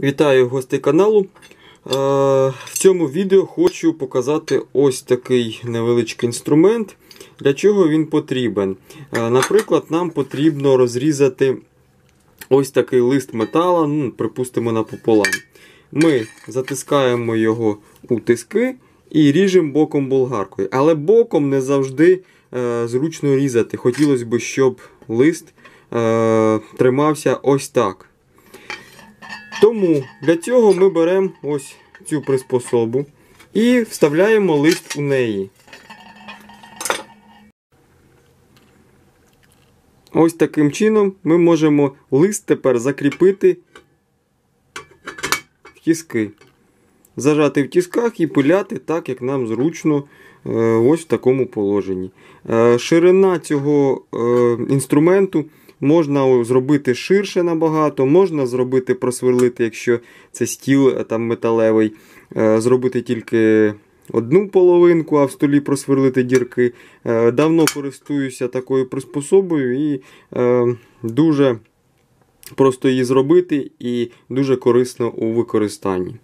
Вітаю гостей каналу. Е, В цьому відео хочу показати ось такий невеличкий інструмент. Для чого він потрібен. Е, Наприклад, нам потрібно розрізати ось такий лист метала, ну, припустимо, напополам. Ми затискаємо його у тиски і ріжемо боком болгаркою. Але боком не завжди е, зручно різати. Хотілося б, щоб лист тримався ось так. Тому для цього ми беремо ось цю приспособу і вставляємо лист у неї. Ось таким чином ми можемо лист тепер закріпити в тіски. Зажати в тісках і пиляти так, як нам зручно е, ось в такому положенні. Е, Ширина цього е, інструменту можна зробити ширше набагато, можна зробити просверлити, якщо це стіл е, там металевий, е, зробити тільки одну половинку, а в столі просверлити дірки. Е, Давно користуюся такою приспособою і дуже просто її зробити і дуже корисно у використанні.